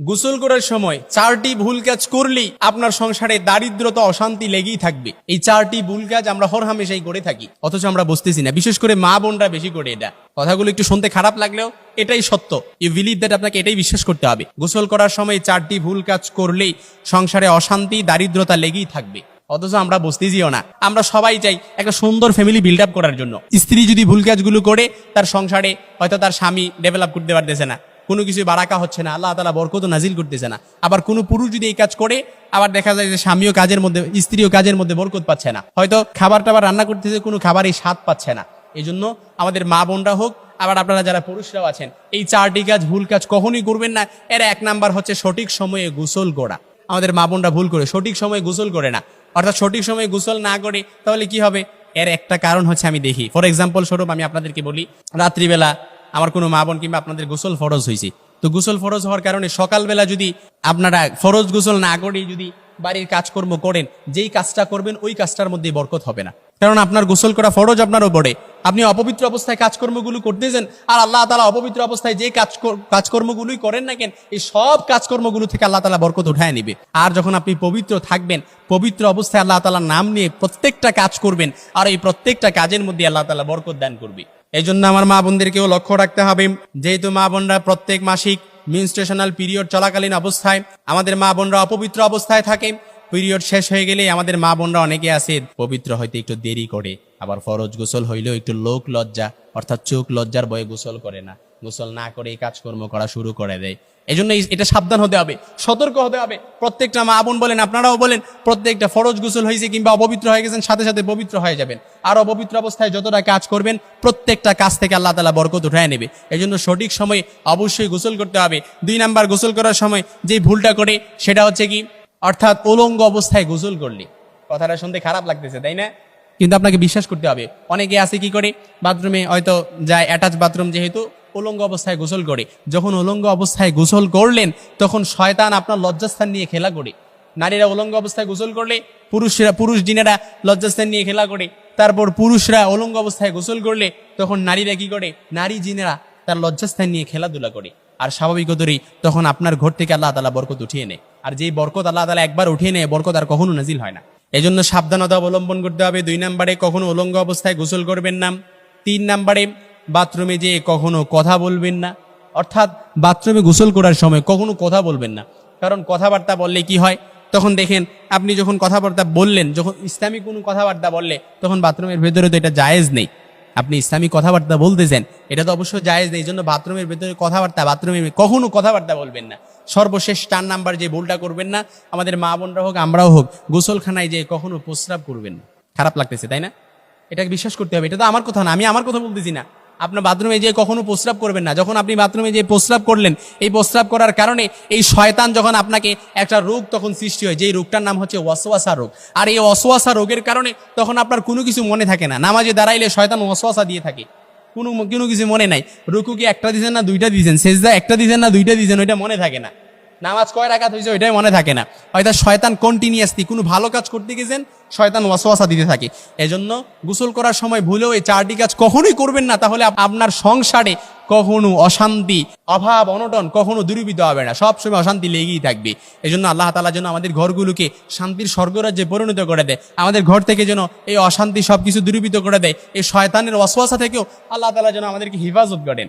গোসল করার সময় চারটি ভুল কাজ করলেই আপনার সংসারে দারিদ্রতা, অশান্তি লেগেই থাকবে। এই চারটি ভুল কাজ আমরা হর হামেশাই করে থাকি, অথচ আমরা বুঝতেছি না। বিশেষ করে মা বোনরা বেশি করে এটা। কথাগুলো একটু শুনতে খারাপ লাগলেও এটাই সত্য। ইউ বিলিভ দ্যাট আপনাকে এটাই বিশ্বাস করতে হবে। গোসল করার সময় চারটি ভুল কাজ করলেই সংসারে অশান্তি, দারিদ্রতা লেগেই থাকবে। অথচ আমরা বুঝতেছিও না। আমরা সবাই চাই একটা সুন্দর ফ্যামিলি বিল্ড আপ করার জন্য। স্ত্রী যদি ভুল কাজগুলো করে, তার সংসারে হয়তো তার স্বামী ডেভেলপ করতে পারতেছে না। কোনো কিছু বারাকা হচ্ছে না, আল্লাহ তালা বরকত নাজিল করতেছে না। আবার কোনো পুরুষ যদি এই কাজ করে, আবার দেখা যায় যে স্বামীও কাজের মধ্যে, স্ত্রীও কাজের মধ্যে বরকত পাচ্ছে না। হয়তো খাবার টাবার রান্না করতেছে, কোনো খাবারই স্বাদ পাচ্ছে না। এই জন্য আমাদের মা বোনরা হোক, আবার আপনারা যারা পুরুষরাও আছেন, এই চারটি কাজ, ভুল কাজ কখনই করবেন না। এর এক নাম্বার হচ্ছে সঠিক সময়ে গোসল করা। আমাদের মা বোনরা ভুল করে, সঠিক সময়ে গোসল করে না। অর্থাৎ সঠিক সময়ে গোসল না করে, তাহলে কি হবে? এর একটা কারণ হচ্ছে আমি দেখি। ফর এক্সাম্পল স্বরূপ আমি আপনাদেরকে বলি, রাত্রিবেলা আমার কোনো মা বোন কিংবা আপনাদের গোসল ফরজ হয়েছে তো গোসল ফরজ হওয়ার কারণে সকালবেলা যদি আপনারা ফরজ গোসল না করেই যদি বাড়ির কাজকর্ম করেন, যেই কাজটা করবেন, ওই কাজটার মধ্যে বরকত হবে না। কারণ আপনার গোসল করা ফরজ আপনার উপরে আপনি অপবিত্র অবস্থায় কাজকর্মগুলো করতেছেন আর আল্লাহ তালা অপবিত্র অবস্থায় যে কাজ কর- কাজকর্মগুলোই করেন না কেন, এই সব কাজকর্মগুলো থেকে আল্লাহ তালা বরকত উঠায় নিবে। আর যখন আপনি পবিত্র থাকবেন, পবিত্র অবস্থায় আল্লাহ তালার নাম নিয়ে প্রত্যেকটা কাজ করবেন, আর এই প্রত্যেকটা কাজের মধ্যে আল্লাহ তালা বরকত দান করবে। এই জন্য আমার মা বোনদেরকেও লক্ষ্য রাখতে হবে। যেহেতু মা বোনরা প্রত্যেক মাসিক মিনস্ট্রেশনাল পিরিয়ড চলাকালীন অবস্থায়, আমাদের মা বোনরা অপবিত্র অবস্থায় থাকে। পিরিয়ড শেষ হয়ে গেলে আমাদের মা বোনরা অনেকে আসে পবিত্র হয়তো একটু দেরি করে, আবার ফরজ গোসল হইলেও একটু লোক লজ্জা, অর্থাৎ চোখ লজ্জার বয়ে গোসল করে না। গোসল না করে এই কাজকর্ম করা শুরু করে দেয়। এই জন্য এটা সাবধান হতে হবে, সতর্ক হতে হবে। প্রত্যেকটা মা বোন বলেন, আপনারাও বলেন, প্রত্যেকটা ফরজ গোসল হয়েছে কিংবা অপবিত্র হয়ে গেছেন, সাথে সাথে পবিত্র হয়ে যাবেন। আর অপবিত্র অবস্থায় যতটা কাজ করবেন, প্রত্যেকটা কাজ থেকে আল্লাহ তালা বরকত উঠায় নেবে। এই জন্য সঠিক সময়ে অবশ্যই গোসল করতে হবে। দুই নাম্বার গোসল করার সময় যে ভুলটা করে, সেটা হচ্ছে কি? অর্থাৎ উলঙ্গ অবস্থায় গোসল করলে। কথাটা শুনতে খারাপ লাগতেছে, তাই না? কিন্তু আপনাকে বিশ্বাস করতে হবে। অনেকে আছে কি করে? বাথরুমে হয়তো যায়, অ্যাটাচ বাথরুম যেহেতু উলঙ্গ অবস্থায় গোসল করে। যখন উলঙ্গ অবস্থায় গোসল করলেন, তখন শয়তান আপনার লজ্জাস্থান নিয়ে খেলা করে। নারীরা উলঙ্গ অবস্থায় গোসল করলে, পুরুষরা পুরুষ জিনেরা লজ্জাস্থান নিয়ে খেলা করে। তারপর পুরুষরা উলঙ্গ অবস্থায় গোসল করলে, তখন নারীরা কি করে? নারী জিনেরা তার লজ্জাস্থান নিয়ে খেলাধুলা করে। আর স্বাভাবিকতরই তখন আপনার ঘর থেকে আল্লাহ তালা বরকত উঠিয়ে নেয়। আর যেই বরকত আল্লাহ তালা একবার উঠিয়ে নেয়, বরকত আর কখনো নাজিল হয় না। এজন্য সাবধানতা অবলম্বন করতে হবে। দুই নাম্বারে, কখনো উলঙ্গ অবস্থায় গোসল করবেন না। তিন নাম্বারে বাথরুমে যে কখনো কথা বলবেন না। অর্থাৎ বাথরুমে গোসল করার সময় কখনো কথা বলবেন না। কারণ কথাবার্তা বললে কি হয়? তখন দেখেন, আপনি যখন কথাবার্তা বললেন, যখন ইসলামী কোনো কথাবার্তা বললে, তখন বাথরুমের ভেতরে তো এটা জায়েজ নেই। আপনি ইসলামী কথাবার্তা বলতেছেন, এটা তো অবশ্যই জায়েজ নেই। জন্য বাথরুমের ভেতরে কথাবার্তা, বাথরুমে কখনো কথাবার্তা বলবেন না। সর্বশেষ চার নাম্বার যে ভুলটা করবেন না, আমাদের মা বোনরা হোক, আমরাও হোক, গোসলখানায় যে কখনো প্রস্রাব করবেন না। খারাপ লাগতেছে, তাই না? এটাকে বিশ্বাস করতে হবে। এটা তো আমার কথা না, আমি আমার কথা বলতেছি না। আপনার বাথরুমে যেয়ে কখনো প্রস্রাব করবেন না। যখন আপনি বাথরুমে যেয়ে প্রস্রাব করলেন, এই প্রস্রাব করার কারণে এই শয়তান যখন আপনাকে একটা রোগ তখন সৃষ্টি হয়, যেই রোগটার নাম হচ্ছে ওয়াসওয়াসা রোগ। আর এই অসওয়াসা রোগের কারণে তখন আপনার কোনো কিছু মনে থাকে না। নামাজে দাঁড়াইলে শয়তান ওয়াসওয়াসা দিয়ে থাকে। কোনো কোনো কিছু মনে নাই। রুকু কি একটা দিয়েছেন না, দুইটা দিয়েছেন সেজদা একটা দিয়েছেন না, দুইটা দিয়েছেন ওইটা মনে থাকে না। নামাজ কয় রাখাত হয়েছে ওইটাই মনে থাকে না। হয়তো শয়তান কন্টিনিউয়াসলি কোনো ভালো কাজ করতে গেছেন, শয়তান ওয়াসওয়াসা দিতে থাকে। এজন্য গোসল করার সময় ভুলেও এই চারটি কাজ কখনোই করবেন না, তাহলে আপনার সংসারে কখনো অশান্তি, অভাব, অনটন কখনো দূরীভূত হবে না। সবসময় অশান্তি লেগেই থাকবে। এই জন্য আল্লাহ তালা যেন আমাদের ঘরগুলোকে শান্তির স্বর্গরাজ্যে পরিণত করে দেয়। আমাদের ঘর থেকে যেন এই অশান্তি সব কিছু দূরীভূত করে দেয়। এই শয়তানের অশ্বাসা থেকেও আল্লাহ তালা যেন আমাদেরকে হেফাজত করেন।